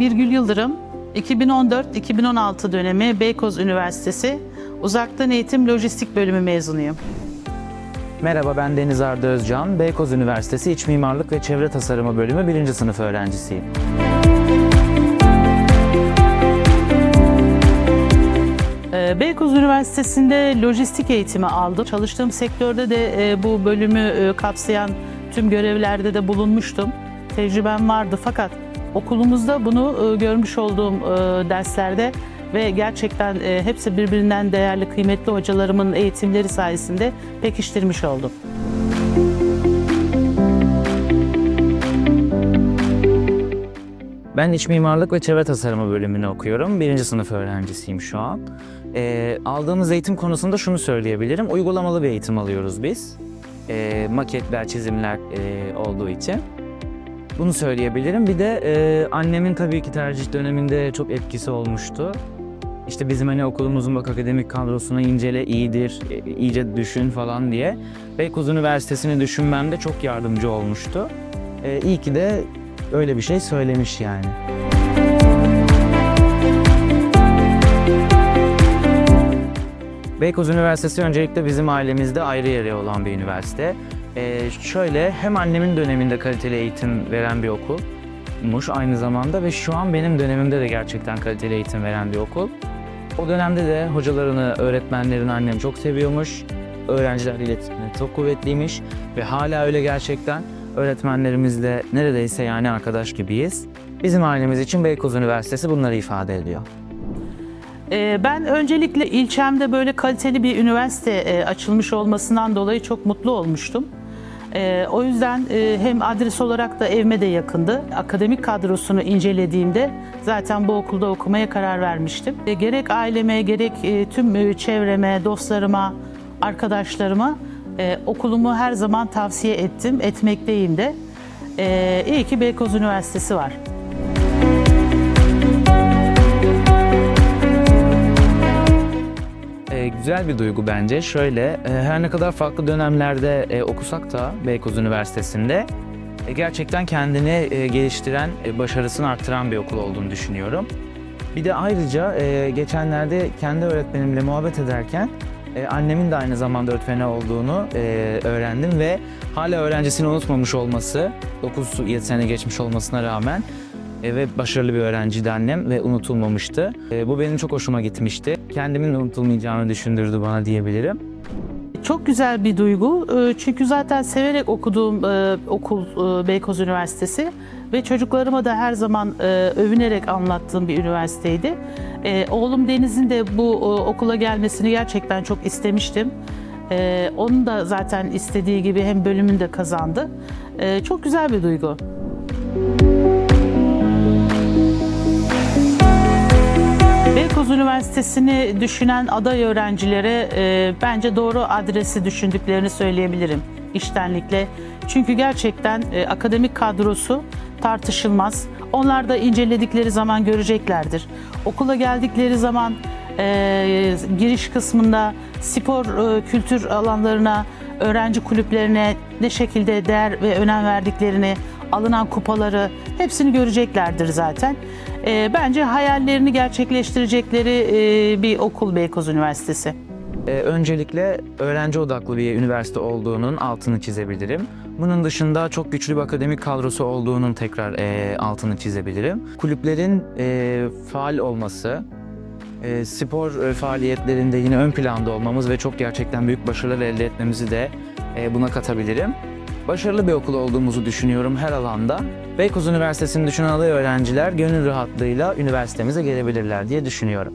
Birgül Yıldırım, 2014-2016 dönemi Beykoz Üniversitesi Uzaktan Eğitim Lojistik Bölümü mezunuyum. Merhaba ben Deniz Arda Özcan. Beykoz Üniversitesi İç Mimarlık ve Çevre Tasarımı Bölümü 1. sınıf öğrencisiyim. Ee, Beykoz Üniversitesi'nde lojistik eğitimi aldım. Çalıştığım sektörde de e, bu bölümü e, kapsayan tüm görevlerde de bulunmuştum. Tecrübem vardı fakat okulumuzda bunu e, görmüş olduğum e, derslerde ve gerçekten e, hepsi birbirinden değerli, kıymetli hocalarımın eğitimleri sayesinde pekiştirmiş oldum. Ben İç Mimarlık ve Çevre Tasarımı bölümünü okuyorum. 1. sınıf öğrencisiyim şu an. Ee, aldığımız eğitim konusunda şunu söyleyebilirim. Uygulamalı bir eğitim alıyoruz biz. Ee, maketler, çizimler e, olduğu için. Bunu söyleyebilirim. Bir de e, annemin tabii ki tercih döneminde çok etkisi olmuştu. İşte bizim hani okulumuzun bak akademik kadrosunu incele, iyidir, e, iyice düşün falan diye. Beykoz Üniversitesi'ni düşünmemde çok yardımcı olmuştu. E, iyi ki de öyle bir şey söylemiş yani. Beykoz Üniversitesi öncelikle bizim ailemizde ayrı yeri olan bir üniversite. Ee, şöyle hem annemin döneminde kaliteli eğitim veren bir okulmuş aynı zamanda ve şu an benim dönemimde de gerçekten kaliteli eğitim veren bir okul. O dönemde de hocalarını, öğretmenlerini annem çok seviyormuş. Öğrencilerle iletişimi çok kuvvetliymiş ve hala öyle gerçekten öğretmenlerimizle neredeyse yani arkadaş gibiyiz. Bizim ailemiz için Beykoz Üniversitesi bunları ifade ediyor. Ee, Ben öncelikle ilçemde böyle kaliteli bir üniversite e, açılmış olmasından dolayı çok mutlu olmuştum. Ee, O yüzden e, hem adres olarak da evime de yakındı. Akademik kadrosunu incelediğimde zaten bu okulda okumaya karar vermiştim. E, Gerek aileme gerek e, tüm e, çevreme, dostlarıma, arkadaşlarıma e, okulumu her zaman tavsiye ettim, etmekteyim de. E, İyi ki Beykoz Üniversitesi var. Güzel bir duygu bence. Şöyle, e, her ne kadar farklı dönemlerde e, okusak da Beykoz Üniversitesi'nde e, gerçekten kendini geliştiren, başarısını arttıran bir okul olduğunu düşünüyorum. Bir de ayrıca geçenlerde kendi öğretmenimle muhabbet ederken annemin de aynı zamanda öğretmeni olduğunu öğrendim ve hala öğrencisini unutmamış olması, 9-7 sene geçmiş olmasına rağmen ve başarılı bir öğrenciydi annem ve unutulmamıştı. E, bu benim çok hoşuma gitmişti. Kendimin unutulmayacağını düşündürdü bana diyebilirim. Çok güzel bir duygu. Ee, Çünkü zaten severek okuduğum e, okul e, Beykoz Üniversitesi ve çocuklarıma da her zaman e, övünerek anlattığım bir üniversiteydi. Oğlum Deniz'in de bu okula gelmesini gerçekten çok istemiştim. Onun da zaten istediği gibi hem bölümünü de kazandı. Çok güzel bir duygu. Beykoz Üniversitesi'ni düşünen aday öğrencilere e, bence doğru adresi düşündüklerini söyleyebilirim iştenlikle. Çünkü gerçekten e, akademik kadrosu tartışılmaz. Onlar da inceledikleri zaman göreceklerdir. Okula geldikleri zaman e, giriş kısmında spor e, kültür alanlarına, öğrenci kulüplerine ne şekilde değer ve önem verdiklerini, alınan kupaları hepsini göreceklerdir zaten. E, bence hayallerini gerçekleştirecekleri e, bir okul Beykoz Üniversitesi. E, öncelikle öğrenci odaklı bir üniversite olduğunun altını çizebilirim. Bunun dışında çok güçlü bir akademik kadrosu olduğunun tekrar e, altını çizebilirim. Kulüplerin e, faal olması, e, spor e, faaliyetlerinde yine ön planda olmamız ve çok gerçekten büyük başarılar elde etmemizi de e, buna katabilirim. Başarılı bir okul olduğumuzu düşünüyorum her alanda. Beykoz Üniversitesi'ni düşünen öğrenciler gönül rahatlığıyla üniversitemize gelebilirler diye düşünüyorum.